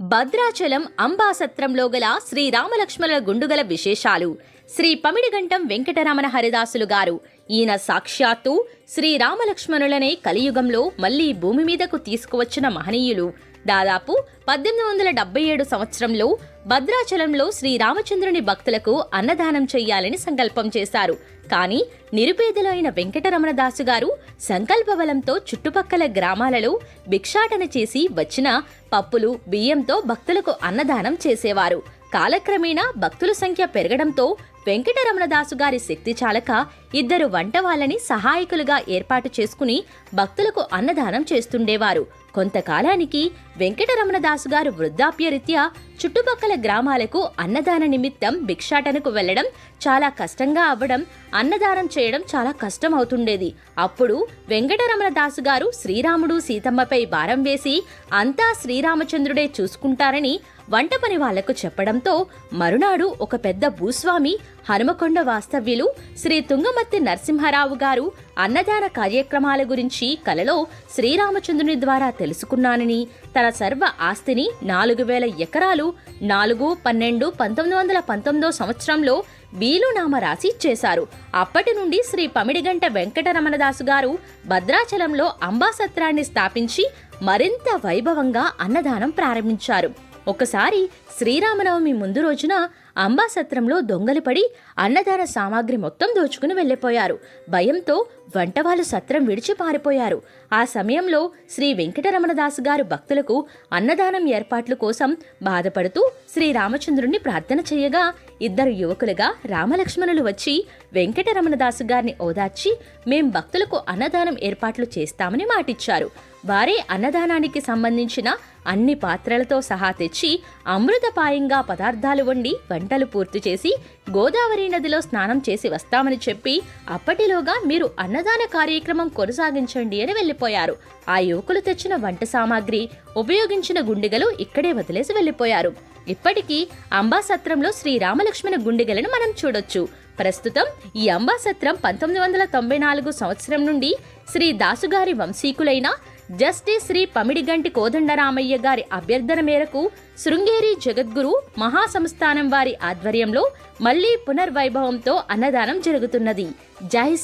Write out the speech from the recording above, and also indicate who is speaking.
Speaker 1: భద్రాచలం అంబాసత్రంలో గల శ్రీ రామలక్ష్మణుల గుండుగల విశేషాలు. శ్రీ పమిడిగంటం వెంకటరమణ హరిదాసులు గారు ఈయన సాక్షాత్తు శ్రీ రామలక్ష్మణులనే కలియుగంలో మళ్ళీ భూమి మీదకు తీసుకువచ్చిన మహనీయులు. దాదాపు పద్దెనిమిది వందల డెబ్బై ఏడు సంవత్సరంలో భద్రాచలంలో శ్రీరామచంద్రుని భక్తులకు అన్నదానం చెయ్యాలని సంకల్పం చేశారు. కానీ నిరుపేదలైన వెంకటరమణ దాసు గారు సంకల్పబలంతో చుట్టుపక్కల గ్రామాలలో భిక్షాటన చేసి వచ్చిన పప్పులు బియ్యంతో భక్తులకు అన్నదానం చేసేవారు. కాలక్రమేణా భక్తుల సంఖ్య పెరగడంతో వెంకటరమణదాసు గారి శక్తి చాలక ఇద్దరు వంట వాళ్ళని సహాయకులుగా ఏర్పాటు చేసుకుని భక్తులకు అన్నదానం చేస్తుండేవారు. కొంతకాలానికి వెంకటరమణదాసు గారు వృద్ధాప్యరీత్యా చుట్టుపక్కల గ్రామాలకు అన్నదాన నిమిత్తం భిక్షాటనకు వెళ్ళడం చాలా కష్టంగా అవ్వడం అన్నదానం చేయడం చాలా కష్టం అవుతుండేది అప్పుడు వెంకటరమణదాసు గారు శ్రీరాముడు సీతమ్మపై భారం వేసి అంతా శ్రీరామచంద్రుడే చూసుకుంటారని వంట పని వాళ్ళకు చెప్పడంతో మరునాడు ఒక పెద్ద భూస్వామి హనుమకొండ వాస్తవ్యులు శ్రీ తుంగమత్తి నరసింహారావు గారు అన్నదాన కార్యక్రమాల గురించి కలలో శ్రీరామచంద్రుని ద్వారా తెలుసుకున్నానని తన సర్వ ఆస్తిని నాలుగు వేల ఎకరాలు నాలుగు పన్నెండు పంతొమ్మిది వందల పంతొమ్మిదో సంవత్సరంలో బీలునామా రాసి ఇచ్చేశారు అప్పటి నుండి శ్రీ పమిడిగంట వెంకటరమణదాసు గారు భద్రాచలంలో అంబాసత్రాన్ని స్థాపించి మరింత వైభవంగా అన్నదానం ప్రారంభించారు. ఒకసారి శ్రీరామనవమి ముందు రోజున అంబాసత్రంలో దొంగలు పడి అన్నదాన సామాగ్రి మొత్తం దోచుకుని వెళ్ళిపోయారు. భయంతో వంటవాళ్ళు సత్రం విడిచి పారిపోయారు. ఆ సమయంలో శ్రీ వెంకటరమణదాసు గారు భక్తులకు అన్నదానం ఏర్పాట్ల కోసం బాధపడుతూ శ్రీ రామచంద్రుణ్ణి ప్రార్థన చేయగా ఇద్దరు యువకులుగా రామలక్ష్మణులు వచ్చి వెంకటరమణదాసు గారిని ఓదార్చి మేం భక్తులకు అన్నదానం ఏర్పాట్లు చేస్తామని మాటిచ్చారు. వారే అన్నదానానికి సంబంధించిన అన్ని పాత్రలతో సహా తెచ్చి అమృతపాయంగా పదార్థాలు వండి వంటలు పూర్తి చేసి గోదావరి నదిలో స్నానం చేసి వస్తామని చెప్పి అప్పటిలోగా మీరు అన్నదాన కార్యక్రమం కొనసాగించండి అని వెళ్ళిపోయారు. ఆ యువకులు తెచ్చిన వంట సామాగ్రి ఉపయోగించిన గుండెగలు ఇక్కడే వదిలేసి వెళ్ళిపోయారు. ఇప్పటికీ అంబాసత్రంలో శ్రీ రామలక్ష్మణ గుండెగలను మనం చూడొచ్చు. ప్రస్తుతం ఈ అంబాసత్రం పంతొమ్మిది వందల తొంభై నాలుగు సంవత్సరం నుండి శ్రీ దాసుగారి వంశీకులైన జస్టిస్ శ్రీ పమిడిగంటి కోదండరామయ్య గారి అభ్యర్థన మేరకు శృంగేరి జగద్గురు మహాసంస్థానం వారి ఆధ్వర్యంలో మళ్ళీ పునర్వైభవంతో అన్నదానం జరుగుతున్నది. జై